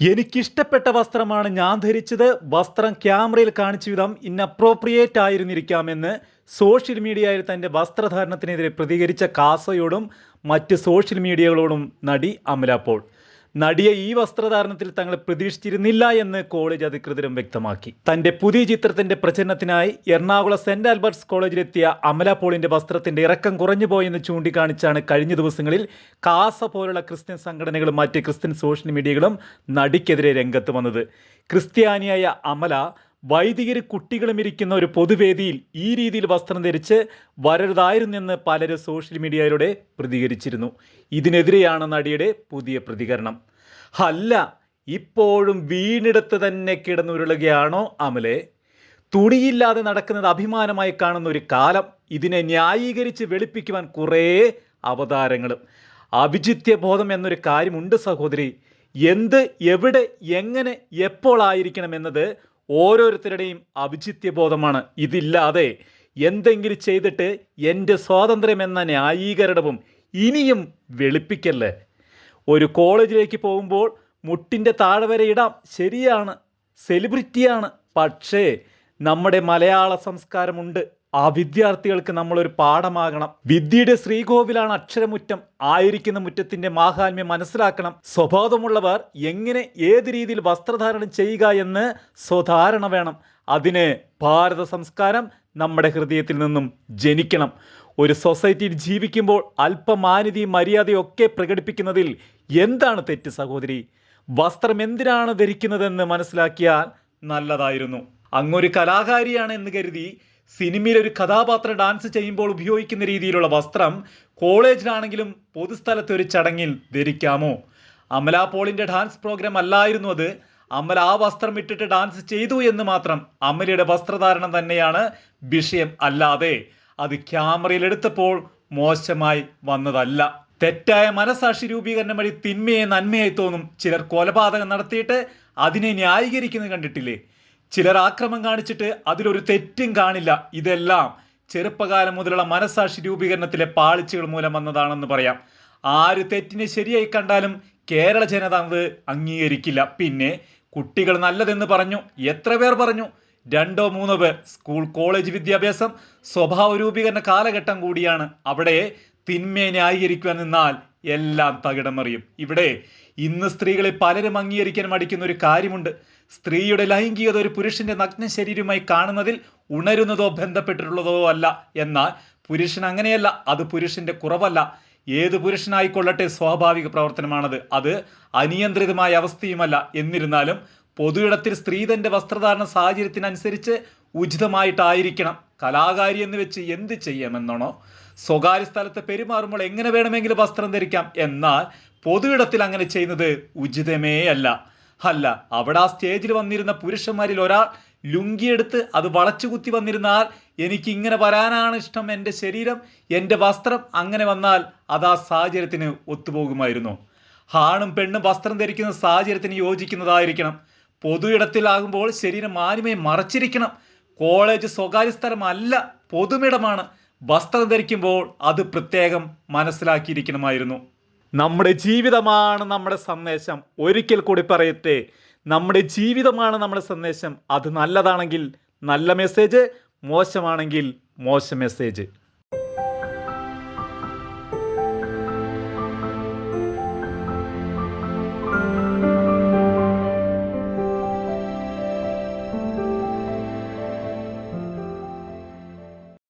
എനിക്കിഷ്ടപ്പെട്ട വസ്ത്രമാണ് ഞാൻ ധരിച്ചത്. വസ്ത്രം ക്യാമറയിൽ കാണിച്ച വിധം ഇന്നപ്രോപ്രിയേറ്റ് ആയിരുന്നിരിക്കാമെന്ന് സോഷ്യൽ മീഡിയയിൽ തന്റെ വസ്ത്രധാരണത്തിനെതിരെ പ്രതികരിച്ച കാസയോടും മറ്റ് സോഷ്യൽ മീഡിയകളോടും നടി അമല പോൾ നടിയെ ഈ വസ്ത്രധാരണത്തിൽ തങ്ങളെ പ്രതീക്ഷിച്ചിരുന്നില്ല എന്ന് കോളേജ് അധികൃതരും വ്യക്തമാക്കി. തന്റെ പുതിയ ചിത്രത്തിന്റെ പ്രചരണത്തിനായി എറണാകുളം സെന്റ് ആൽബർട്ട്സ് കോളേജിലെത്തിയ അമല പോളിന്റെ വസ്ത്രത്തിന്റെ ഇറക്കം കുറഞ്ഞുപോയെന്ന് ചൂണ്ടിക്കാണിച്ചാണ് കഴിഞ്ഞ ദിവസങ്ങളിൽ കാസ പോലുള്ള ക്രിസ്ത്യൻ സംഘടനകളും മറ്റ് ക്രിസ്ത്യൻ സോഷ്യൽ മീഡിയകളും നടിക്കെതിരെ രംഗത്ത് വന്നത്. ക്രിസ്ത്യാനിയായ അമല വൈദികര് കുട്ടികളും ഇരിക്കുന്ന ഒരു പൊതുവേദിയിൽ ഈ രീതിയിൽ വസ്ത്രം ധരിച്ച് വരരുതായിരുന്നെന്ന് പലരും സോഷ്യൽ മീഡിയയിലൂടെ പ്രതികരിച്ചിരുന്നു. ഇതിനെതിരെയാണ് നടിയുടെ പുതിയ പ്രതികരണം. അല്ല ഇപ്പോഴും വീണെടുത്ത് തന്നെ കിടന്നുരുളുകയാണോ അമലെ? തുണിയില്ലാതെ നടക്കുന്നത് അഭിമാനമായി കാണുന്ന ഒരു കാലം. ഇതിനെ ന്യായീകരിച്ച് വെളുപ്പിക്കുവാൻ കുറേ അവതാരങ്ങളും. അഭിജിത്യ ബോധം എന്നൊരു കാര്യമുണ്ട് സഹോദരി. എന്ത് എവിടെ എങ്ങനെ എപ്പോൾ ആയിരിക്കണം എന്നത് ഓരോരുത്തരുടെയും അഭിജിത്യ ബോധമാണ് ഇതില്ലാതെ എന്തെങ്കിലും ചെയ്തിട്ട് എന്റെ സ്വാതന്ത്ര്യം എന്ന ന്യായീകരണവും ഇനിയും വെളുപ്പിക്കല്ലേ? ഒരു കോളേജിലേക്ക് പോകുമ്പോൾ മുട്ടിന്റെ താഴെ വരെ ഇടാം. ശരിയാണ്. സെലിബ്രിറ്റിയാണ്. പക്ഷേ നമ്മുടെ മലയാള സംസ്കാരമുണ്ട്. ആ വിദ്യാർത്ഥികൾക്ക് നമ്മളൊരു പാഠമാകണം. വിദ്യയുടെ ശ്രീകോവിലാണ് അക്ഷരമുറ്റം ആയിരിക്കുന്ന മുറ്റത്തിന്റെ മാഹാത്മ്യം മനസ്സിലാക്കണം. സ്വബോധമുള്ളവർ എങ്ങനെ ഏത് രീതിയിൽ വസ്ത്രധാരണം ചെയ്യുക എന്ന് സ്വധാരണ വേണം. അതിന് ഭാരത സംസ്കാരം നമ്മുടെ ഹൃദയത്തിൽ നിന്നും ജനിക്കണം. ഒരു സൊസൈറ്റിയിൽ ജീവിക്കുമ്പോൾ അല്പമാന്യതയും മര്യാദയും ഒക്കെ പ്രകടിപ്പിക്കുന്നതിൽ എന്താണ് തെറ്റ് സഹോദരി? വസ്ത്രം എന്തിനാണ് ധരിക്കുന്നതെന്ന് മനസ്സിലാക്കിയാൽ നല്ലതായിരുന്നു. അങ്ങൊരു കലാകാരിയാണ് എന്ന് കരുതി സിനിമയിൽ ഒരു കഥാപാത്രം ഡാൻസ് ചെയ്യുമ്പോൾ ഉപയോഗിക്കുന്ന രീതിയിലുള്ള വസ്ത്രം കോളേജിലാണെങ്കിലും പൊതുസ്ഥലത്തെ ഒരു ചടങ്ങിൽ ധരിക്കാമോ? അമല പോളിന്റെ ഡാൻസ് പ്രോഗ്രാം അല്ലായിരുന്നു അത്. അമല ആ വസ്ത്രം ഇട്ടിട്ട് ഡാൻസ് ചെയ്തു എന്ന് മാത്രം അമലയുടെ വസ്ത്രധാരണം തന്നെയാണ് വിഷയം അല്ലാതെ. അത് ക്യാമറയിൽ എടുത്തപ്പോൾ മോശമായി വന്നതല്ല. തെറ്റായ മനസാക്ഷി രൂപീകരണം വഴി തിന്മയെ നന്മയായി തോന്നും ചിലർ കൊലപാതകം നടത്തിയിട്ട് അതിനെ ന്യായീകരിക്കുന്നത് കണ്ടിട്ടില്ലേ? ചിലർ ആക്രമം കാണിച്ചിട്ട് അതിലൊരു തെറ്റും കാണില്ല. ഇതെല്ലാം ചെറുപ്പകാലം മുതലുള്ള മനസാക്ഷി രൂപീകരണത്തിലെ പാളിച്ചകൾ മൂലം വന്നതാണെന്ന് പറയാം. ആര് തെറ്റിനെ ശരിയായി കണ്ടാലും കേരള ജനത അത് അംഗീകരിക്കില്ല. പിന്നെ കുട്ടികൾ നല്ലതെന്ന് പറഞ്ഞു. എത്ര പേർ പറഞ്ഞു? രണ്ടോ മൂന്നോ പേർ. സ്കൂൾ കോളേജ് വിദ്യാഭ്യാസം സ്വഭാവ രൂപീകരണ കാലഘട്ടം കൂടിയാണ്. അവിടെ തിന്മയെ ന്യായീകരിക്കുവാൻ നിന്നാൽ എല്ലാം തകിടം മറിയും. ഇവിടെ ഇന്ന് സ്ത്രീകളെ പലരും അംഗീകരിക്കാൻ മടിക്കുന്ന ഒരു കാര്യമുണ്ട്. സ്ത്രീയുടെ ലൈംഗികത ഒരു പുരുഷന്റെ നഗ്ന ശരീരമായി കാണുന്നതിൽ ഉണരുന്നതോ ബന്ധപ്പെട്ടിട്ടുള്ളതോ അല്ല. എന്നാൽ പുരുഷൻ അങ്ങനെയല്ല. അത് പുരുഷന്റെ കുറവല്ല. ഏത് പുരുഷനായിക്കൊള്ളട്ടെ സ്വാഭാവിക പ്രവർത്തനമാണത്. അത് അനിയന്ത്രിതമായ അവസ്ഥയുമല്ല. എന്നിരുന്നാലും പൊതുയിടത്തിൽ സ്ത്രീ തന്റെ വസ്ത്രധാരണ സാഹചര്യത്തിനനുസരിച്ച് ഉചിതമായിട്ടായിരിക്കണം. കലാകാരി എന്ന് വെച്ച് എന്ത് ചെയ്യാമെന്നാണോ? സ്വകാര്യ സ്ഥലത്ത് പെരുമാറുമ്പോൾ എങ്ങനെ വേണമെങ്കിലും വസ്ത്രം ധരിക്കാം? എന്നാൽ പൊതുയിടത്തിൽ അങ്ങനെ ചെയ്യുന്നത് ഉചിതമേ അല്ല അല്ല അവിടെ ആ സ്റ്റേജിൽ വന്നിരുന്ന പുരുഷന്മാരിൽ ഒരാൾ ലുങ്കിയെടുത്ത് അത് വളച്ചു കുത്തി വന്നിരുന്നാൽ എനിക്ക് ഇങ്ങനെ വരാനാണ് ഇഷ്ടം. എന്റെ ശരീരം എന്റെ വസ്ത്രം അങ്ങനെ വന്നാൽ അത് ആ സാഹചര്യത്തിന് ഒത്തുപോകുമായിരുന്നു. ആണും പെണ്ണും വസ്ത്രം ധരിക്കുന്ന സാഹചര്യത്തിന് യോജിക്കുന്നതായിരിക്കണം. പൊതു ഇടത്തിലാകുമ്പോൾ ശരീരം മാന്യമായി മറച്ചിരിക്കണം. കോളേജ് സ്വകാര്യ സ്ഥലമല്ല പൊതുമിടമാണ്. വസ്ത്രം ധരിക്കുമ്പോൾ അത് പ്രത്യേകം മനസ്സിലാക്കിയിരിക്കണമായിരുന്നു. നമ്മുടെ ജീവിതമാണ് നമ്മുടെ സന്ദേശം. ഒരിക്കൽ കൂടി പറയട്ടെ നമ്മുടെ ജീവിതമാണ് നമ്മുടെ സന്ദേശം. അത് നല്ലതാണെങ്കിൽ നല്ല മെസ്സേജ് മോശമാണെങ്കിൽ മോശം മെസ്സേജ്